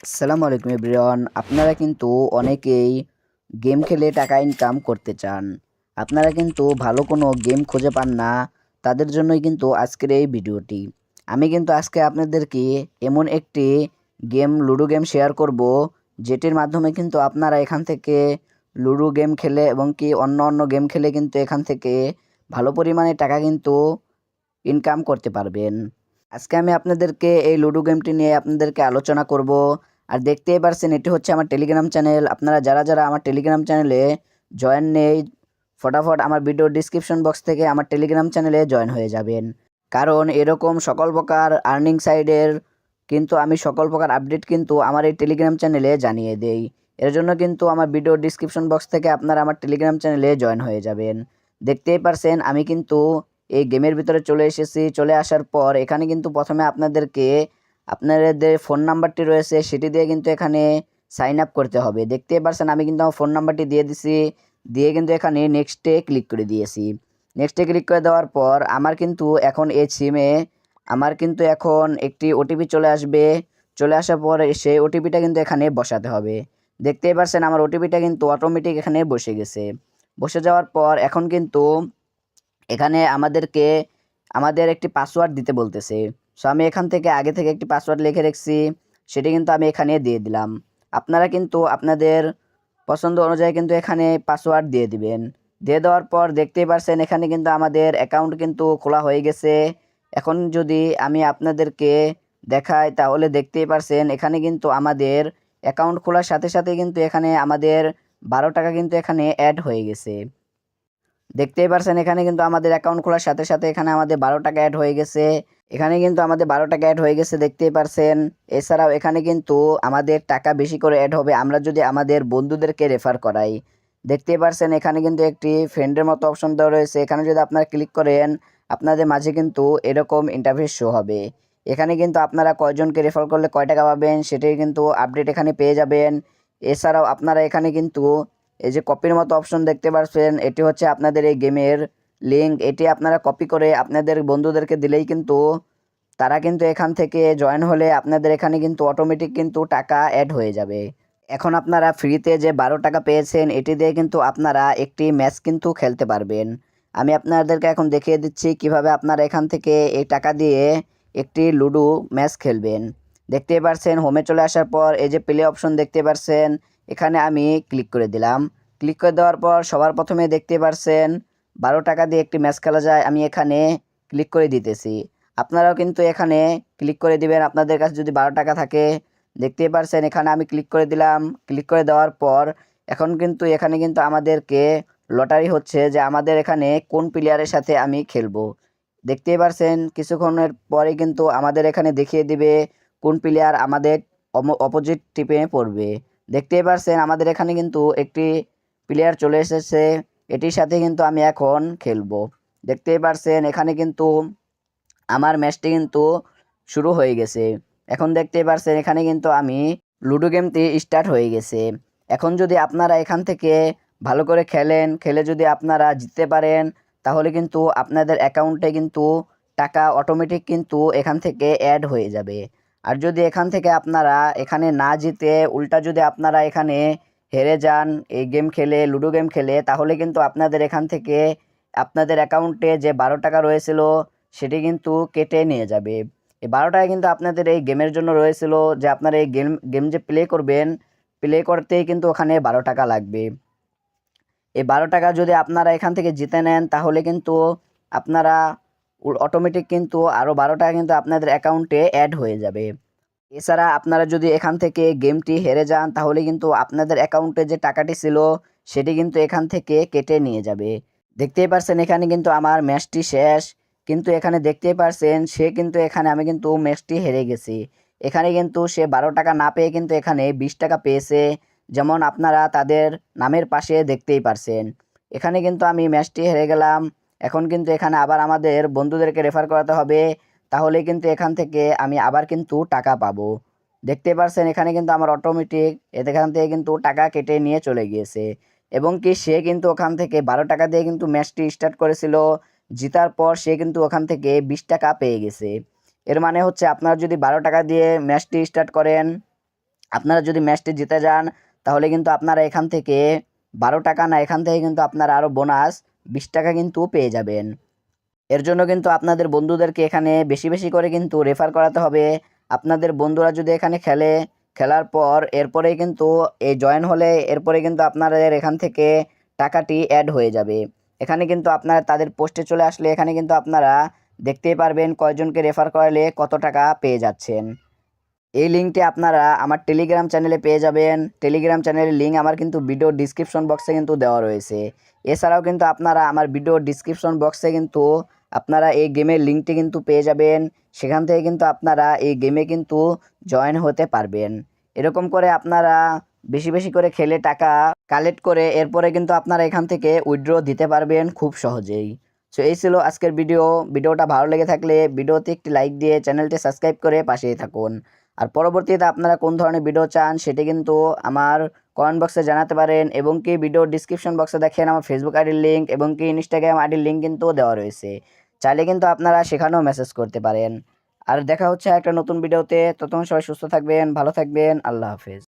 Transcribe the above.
আসসালামু আলাইকুম এভরিওয়ান। আপনারা কিন্তু অনেকেই গেম খেলে টাকা ইনকাম করতে চান। আপনারা কিন্তু ভালো কোনো গেম খুঁজে পান না, তাদের জন্যই কিন্তু আজকের এই ভিডিওটি। আমি কিন্তু আজকে আপনাদেরকে এমন একটি গেম, লুডো গেম শেয়ার করব, যেটির মাধ্যমে কিন্তু আপনারা এখান থেকে লুডো গেম খেলে এবং কি অন্য অন্য গেম খেলে কিন্তু এখান থেকে ভালো পরিমাণে টাকা কিন্তু ইনকাম করতে পারবেন। আজকে আমি আপনাদেরকে এই লুডো গেমটি নিয়ে আপনাদেরকে আলোচনা করব। আর দেখতেই পারছেন, এটি হচ্ছে আমার টেলিগ্রাম চ্যানেল আপনারা যারা যারা আমার টেলিগ্রাম চ্যানেলে জয়েন নেই, ফটাফট আমার ভিডিও ডিসক্রিপশন বক্স থেকে আমার টেলিগ্রাম চ্যানেলে জয়েন হয়ে যাবেন। কারণ এরকম সকল প্রকার আর্নিং সাইডের কিন্তু আমি সকল প্রকার আপডেট কিন্তু আমার এই টেলিগ্রাম চ্যানেলে জানিয়ে দেই। এর জন্য কিন্তু আমার ভিডিও ডিসক্রিপশন বক্স থেকে আপনারা আমার টেলিগ্রাম চ্যানেলে জয়েন হয়ে যাবেন। দেখতেই পারছেন, আমি কিন্তু এই গেমের ভিতরে চলে এসেছি। চলে আসার পর এখানে কিন্তু প্রথমে আপনাদেরকে আপনাদের ফোন নাম্বারটি রয়েছে, সেটি দিয়ে কিন্তু এখানে সাইন আপ করতে হবে। দেখতেই পারছেন, আমি কিন্তু আমার ফোন নাম্বারটি দিয়ে দিছি, দিয়ে কিন্তু এখানে নেক্সটে ক্লিক করে দিয়েছি। নেক্সটে ক্লিক করে দেওয়ার পর আমার কিন্তু এখন এই সিমে আমার কিন্তু এখন একটি ওটিপি চলে আসবে। চলে আসার পর সেই ওটিপিটা কিন্তু এখানে বসাতে হবে। দেখতেই পারছেন, আমার ওটিপিটা কিন্তু অটোমেটিক এখানে বসে গেছে। বসে যাওয়ার পর এখন কিন্তু এখানে আমাদেরকে, আমাদের একটি পাসওয়ার্ড দিতে বলতেছে। সো আমি এখান থেকে আগে থেকে একটি পাসওয়ার্ড লিখে রেখেছি। সেটি কিন্তু আমি এখানে দিয়ে দিলাম। আপনারা কিন্তু আপনাদের পছন্দ অনুযায়ী কিন্তু এখানে পাসওয়ার্ড দিয়ে দিবেন। দিয়ে দেওয়ার পর দেখতেই পারছেন এখানে কিন্তু আমাদের অ্যাকাউন্ট কিন্তু খোলা হয়ে গেছে। এখন যদি আমি আপনাদেরকে দেখাই, তাহলে দেখতেই পারছেন এখানে কিন্তু আমাদের অ্যাকাউন্ট খোলার সাথে সাথে কিন্তু এখানে আমাদের বারো টাকা কিন্তু এখানে অ্যাড হয়ে গেছে। দেখতেই পারছেন এখানে কিন্তু আমাদের অ্যাকাউন্ট খোলার সাথে সাথে এখানে আমাদের বারো টাকা অ্যাড হয়ে গেছে। এখানে কিন্তু আমাদের বারো টাকা অ্যাড হয়ে গেছে, দেখতেই পারছেন। এছাড়াও এখানে কিন্তু আমাদের টাকা বেশি করে অ্যাড হবে, আমরা যদি আমাদের বন্ধুদেরকে রেফার করাই। দেখতেই পারছেন, এখানে কিন্তু একটি ফ্রেন্ডের মতো অপশন দেওয়া রয়েছে। এখানে যদি আপনারা ক্লিক করেন, আপনাদের মাঝে কিন্তু এরকম ইন্টারফেস শো হবে। এখানে কিন্তু আপনারা কয়জনকে রেফার করলে কয় টাকা পাবেন, সেটাই কিন্তু আপডেট এখানে পেয়ে যাবেন। এছাড়াও আপনারা এখানে কিন্তু এই যে কপির মতো অপশন দেখতে পারছেন, এটি হচ্ছে আপনাদের এই গেমের লিঙ্ক এটি আপনারা কপি করে আপনাদের বন্ধুদেরকে দিলেই কিন্তু তারা কিন্তু এখান থেকে জয়েন হলে আপনাদের এখানে কিন্তু অটোমেটিক কিন্তু টাকা অ্যাড হয়ে যাবে। এখন আপনারা ফ্রিতে যে বারো টাকা পেয়েছেন, এটি দিয়ে কিন্তু আপনারা একটি ম্যাচ কিন্তু খেলতে পারবেন। আমি আপনাদেরকে এখন দেখিয়ে দিচ্ছি কীভাবে আপনারা এখান থেকে এই টাকা দিয়ে একটি লুডো ম্যাচ খেলবেন। দেখতেই পারছেন হোমে চলে আসার পর এই যে প্লে অপশন দেখতে পারছেন, এখানে আমি ক্লিক করে দিলাম। ক্লিক করে দেওয়ার পর সবার প্রথমে দেখতে পারছেন বারো টাকা দিয়ে একটি ম্যাচ খেলা যায়, আমি এখানে ক্লিক করে দিতেছি। আপনারাও কিন্তু এখানে ক্লিক করে দিবেন। আপনাদের কাছে যদি বারো টাকা থাকে, দেখতেই পারছেন, এখানে আমি ক্লিক করে দিলাম। ক্লিক করে দেওয়ার পর এখন কিন্তু এখানে কিন্তু আমাদেরকে লটারি হচ্ছে যে আমাদের এখানে কোন প্লেয়ারের সাথে আমি খেলব। দেখতেই পারছেন, কিছুক্ষণের পরে কিন্তু আমাদের এখানে দেখিয়ে দিবে কোন প্লেয়ার আমাদের অপোজিট টিপে পড়বে। দেখতেই পারছেন, আমাদের এখানে কিন্তু একটি প্লেয়ার চলে এসেছে। এটির সাথে কিন্তু আমি এখন খেলব। দেখতেই পারছেন, এখানে কিন্তু আমার ম্যাচটি কিন্তু শুরু হয়ে গেছে। এখন দেখতেই পারছেন, এখানে কিন্তু আমি লুডো গেমটি স্টার্ট হয়ে গেছে। এখন যদি আপনারা এখান থেকে ভালো করে খেলেন, খেলে যদি আপনারা জিততে পারেন, তাহলে কিন্তু আপনাদের অ্যাকাউন্টে কিন্তু টাকা অটোমেটিক কিন্তু এখান থেকে অ্যাড হয়ে যাবে। আর যদি এখান থেকে আপনারা এখানে না জিতে, উল্টা যদি আপনারা এখানে হেরে যান, এই গেম খেলে লুডো গেম খেলে, তাহলে কিন্তু আপনাদের এখান থেকে, আপনাদের অ্যাকাউন্টে যে বারো টাকা রয়েছিল, সেটি কিন্তু কেটে নিয়ে যাবে। এই বারো টাকা কিন্তু আপনাদের এই গেমের জন্য রয়েছিল যে আপনারা এই গেম গেম যে প্লে করবেন প্লে করতেই কিন্তু ওখানে বারো টাকা লাগবে। এই বারো টাকা যদি আপনারা এখান থেকে জিতে নেন, তাহলে কিন্তু আপনারা অটোমেটিক কিন্তু আরও বারো টাকা কিন্তু আপনাদের অ্যাকাউন্টে অ্যাড হয়ে যাবে। এছাড়া আপনারা যদি এখান থেকে গেমটি হেরে যান, তাহলে কিন্তু আপনাদের অ্যাকাউন্টে যে টাকাটি ছিল, সেটি কিন্তু এখান থেকে কেটে নিয়ে যাবে। দেখতেই পারছেন, এখানে কিন্তু আমার ম্যাচটি শেষ। কিন্তু এখানে দেখতেই পারছেন, সে কিন্তু এখানে, আমি কিন্তু ম্যাচটি হেরে গেছি। এখানে কিন্তু সে বারো টাকা না পেয়ে কিন্তু এখানে বিশ টাকা পেয়েছে। যেমন আপনারা তাদের নামের পাশে দেখতেই পারছেন। এখানে কিন্তু আমি ম্যাচটি হেরে গেলাম। এখন কিন্তু এখানে আবার আমাদের বন্ধুদেরকে রেফার করাতে হবে। তাহলে কিন্তু এখান থেকে আমি আবার কিন্তু টাকা পাবো। দেখতে পারছেন এখানে কিন্তু আমার অটোমেটিক এখান থেকে কিন্তু টাকা কেটে নিয়ে চলে গিয়েছে। এবং কি সে কিন্তু ওখান থেকে বারো টাকা দিয়ে কিন্তু ম্যাচটি স্টার্ট করেছিল। জিতার পর সে কিন্তু ওখান থেকে বিশ টাকা পেয়ে গেছে। এর মানে হচ্ছে আপনারা যদি বারো টাকা দিয়ে ম্যাচটি স্টার্ট করেন, আপনারা যদি ম্যাচটি জিতে যান, তাহলে কিন্তু আপনারা এখান থেকে বারো টাকা না, এখান থেকে কিন্তু আপনারা আরও বোনাস বিশ টাকা কিন্তু পেয়ে যাবেন। এর জন্য কিন্তু আপনাদের বন্ধুদেরকে এখানে বেশি বেশি করে কিন্তু রেফার করাতে হবে। আপনাদের বন্ধুরা যদি এখানে খেলে, খেলার পর এরপরে কিন্তু এই জয়েন হলে এরপরে কিন্তু আপনাদের এখান থেকে টাকাটি অ্যাড হয়ে যাবে। এখানে কিন্তু আপনারা তাদের পোস্টে চলে আসলে এখানে কিন্তু আপনারা দেখতেই পারবেন কয়জনকে রেফার করালে কত টাকা পেয়ে যাচ্ছেন। এই লিঙ্কটি আপনারা আমার টেলিগ্রাম চ্যানেলে পেয়ে যাবেন। টেলিগ্রাম চ্যানেলের লিঙ্ক আমার কিন্তু ভিডিও ডিসক্রিপশন বক্সে কিন্তু দেওয়া রয়েছে। এছাড়াও কিন্তু আপনারা আমার ভিডিও ডিসক্রিপশন বক্সে কিন্তু আপনারা এই গেমের লিঙ্কটি কিন্তু পেয়ে যাবেন। সেখান থেকে কিন্তু আপনারা এই গেমে কিন্তু জয়েন হতে পারবেন। এরকম করে আপনারা বেশি বেশি করে খেলে টাকা কালেক্ট করে এরপরে কিন্তু আপনারা এখান থেকে উইথড্র দিতে পারবেন খুব সহজেই। সো এই ছিল আজকের ভিডিও ভিডিওটা ভালো লেগে থাকলে ভিডিওতে একটি লাইক দিয়ে চ্যানেলটি সাবস্ক্রাইব করে পাশেই থাকুন। আর পরবর্তীতে আপনারা কোন ধরনের ভিডিও চান সেটি কিন্তু আমার কমেন্ট বক্সে জানাতে পারেন এবং কি ভিডিও ডিসক্রিপশন বক্সে দেখেন আমার ফেসবুক আইডির লিঙ্ক এবং কি ইনস্টাগ্রাম আইডির লিঙ্ক কিন্তু দেওয়া রয়েছে। চাইলে কিন্তু আপনারা সেখানেও মেসেজ করতে পারেন। আর দেখা হচ্ছে একটা নতুন ভিডিওতে ততক্ষণ সবাই সুস্থ থাকবেন, ভালো থাকবেন। আল্লাহ হাফেজ।